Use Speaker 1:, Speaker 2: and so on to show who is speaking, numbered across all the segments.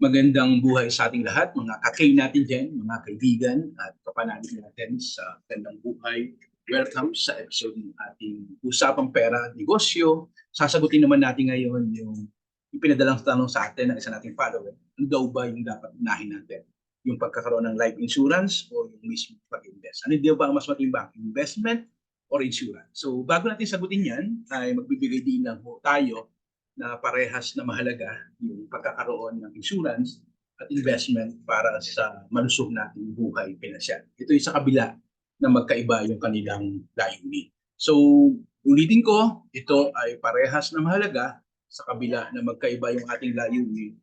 Speaker 1: Magandang buhay sa ating lahat, mga kakay natin dyan, mga kaibigan at kapanalig natin sa Gandang Buhay. Welcome sa episode ng ating Usapang Pera at Negosyo. Sasagutin naman natin ngayon yung ipinadalang tanong sa atin ng isa nating follower. Ano daw ba yung dapat unahin natin? Yung pagkakaroon ng life insurance o yung mismo pag-invest? Ano daw ba ang mas matimbang? Investment or insurance? So bago natin sagutin yan, ay magbibigay din lang po tayo na parehas na mahalaga yung pagkakaroon ng insurance at investment para sa malusog nating buhay pinansyal. Ito yung sa kabila na magkaiba yung kanilang layunin. So, ulitin ko, ito ay parehas na mahalaga sa kabila na magkaiba yung ating layunin.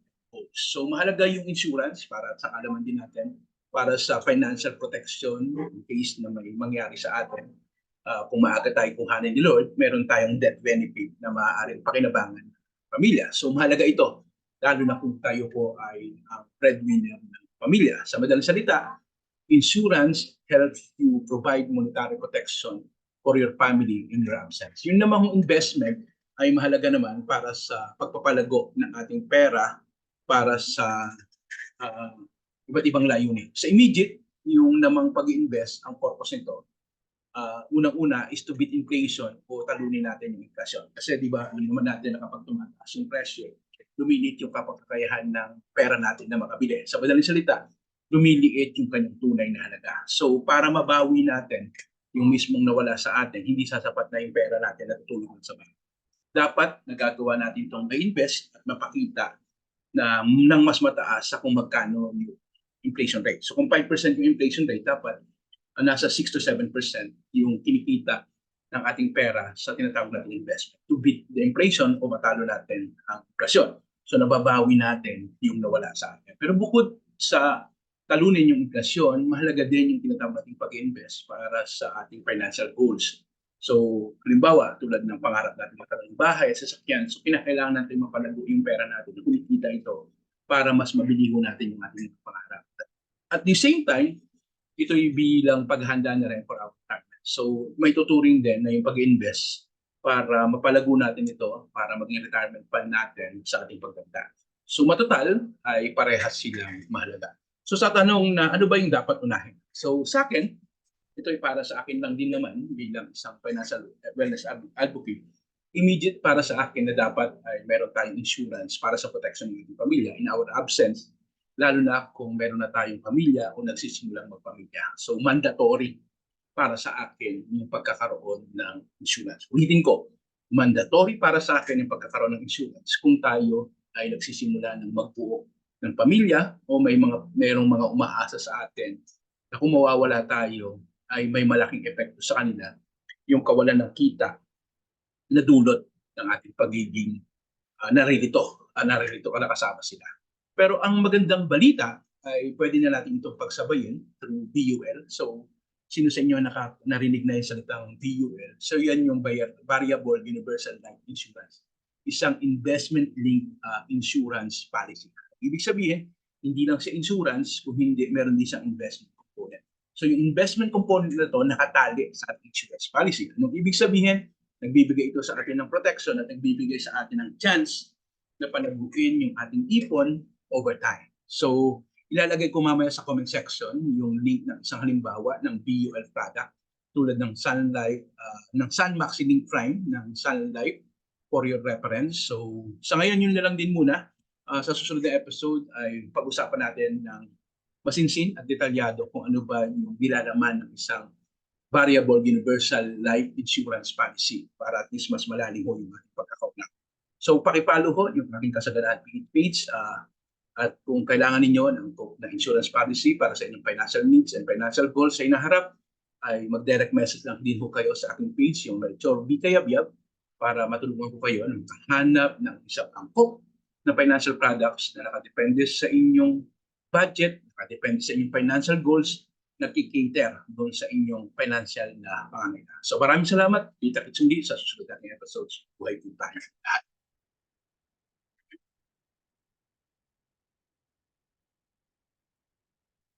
Speaker 1: So, mahalaga yung insurance para sa kalaman din natin para sa financial protection in case na may mangyari sa atin. Ah, kung maaga tayo kuhanin ni Lord, meron tayong death benefit na maaaring pakinabangan pamilya. So mahalaga ito, lalo na kung tayo po ay ang breadwinner ng pamilya. Sa madaling salita, insurance helps you provide monetary protection for your family in your absence. Yung namang investment ay mahalaga naman para sa pagpapalago ng ating pera para sa ah, iba't ibang layunin. Sa immediate, yung namang pag-invest, ang purpose nito, uh, unang-una is to beat inflation o talunin natin yung inflation. Kasi di ba, hindi naman natin na kapag tumataas yung presyo, lumilit yung kapagkakayahan ng pera natin na makabili. Sa madaling salita, lumiliit yung kanyang tunay na halaga. So para mabawi natin yung mismong nawala sa atin, hindi sasapat na yung pera natin na tutulong sa bank. Dapat nagagawa natin itong ma-invest at mapakita na nang mas mataas sa kung magkano yung inflation rate. So kung 5% yung inflation rate, dapat uh, nasa 6 to 7% yung kinikita ng ating pera sa tinatawag nating investment to beat the inflation o matalo natin ang inflasyon. So nababawi natin yung nawala sa atin. Pero bukod sa talunin yung inflasyon, mahalaga din yung tinatawag nating pag-invest para sa ating financial goals. So, halimbawa, tulad ng pangarap natin magkaroon ng bahay sasakyan, so kinakailangan natin mapalago yung pera natin, kunikita ito para mas mabili ho natin yung ating pangarap. At the same time, ito yung bilang paghanda na rin for our retirement. So may tuturing din na yung pag-invest para mapalago natin ito para maging retirement fund natin sa ating pagtanda. So matotal ay parehas silang mahalaga. So sa tanong na ano ba yung dapat unahin? So sa akin, ito ay para sa akin lang din naman bilang isang financial wellness advocate. Immediate para sa akin na dapat ay meron tayong insurance para sa protection ng pamilya in our absence lalo na kung meron na tayong pamilya o nagsisimulang magpamilya. So mandatory para sa akin yung pagkakaroon ng insurance. Ulitin ko, mandatory para sa akin yung pagkakaroon ng insurance kung tayo ay nagsisimula ng magbuo ng pamilya o may mga merong mga umaasa sa atin na kung mawawala tayo ay may malaking epekto sa kanila yung kawalan ng kita na dulot ng ating pagiging uh, naririto, uh, naririto ka nakasama sila. Pero ang magandang balita ay pwede na natin itong pagsabayin through VUL. So, sino sa inyo naka, narinig na yung salitang VUL? So, yan yung Variable Universal Life Insurance. Isang investment-linked uh, insurance policy. Ibig sabihin, hindi lang sa insurance, kung hindi, meron din siyang investment component. So, yung investment component na to nakatali sa ating insurance policy. Anong ibig sabihin? Nagbibigay ito sa atin ng protection at nagbibigay sa atin ng chance na panaguin yung ating ipon over time. So, ilalagay ko mamaya sa comment section yung link ng isang halimbawa ng BUL product tulad ng Sun Life, uh, ng Sun Maxi Link Prime ng Sun Life for your reference. So, sa ngayon yun na lang din muna. Uh, sa susunod na episode ay pag-usapan natin ng masinsin at detalyado kung ano ba yung nilalaman ng isang variable universal life insurance policy para at least mas malalim ho yung ating pagkakaunang. So, pakipalo ho yung aking kasaganahan page. Uh, at kung kailangan ninyo ng, ng insurance policy para sa inyong financial needs and financial goals sa inaharap, ay mag-direct message lang din ho kayo sa aking page, yung Melchor B. Kayabyab, para matulungan ko kayo ng hanap ng isang angkop na financial products na nakadepende sa inyong budget, nakadepende sa inyong financial goals, nakikater doon sa inyong financial na pangangailangan. So maraming salamat. Kita kits sa susunod nating episodes. Buhay po tayo lahat.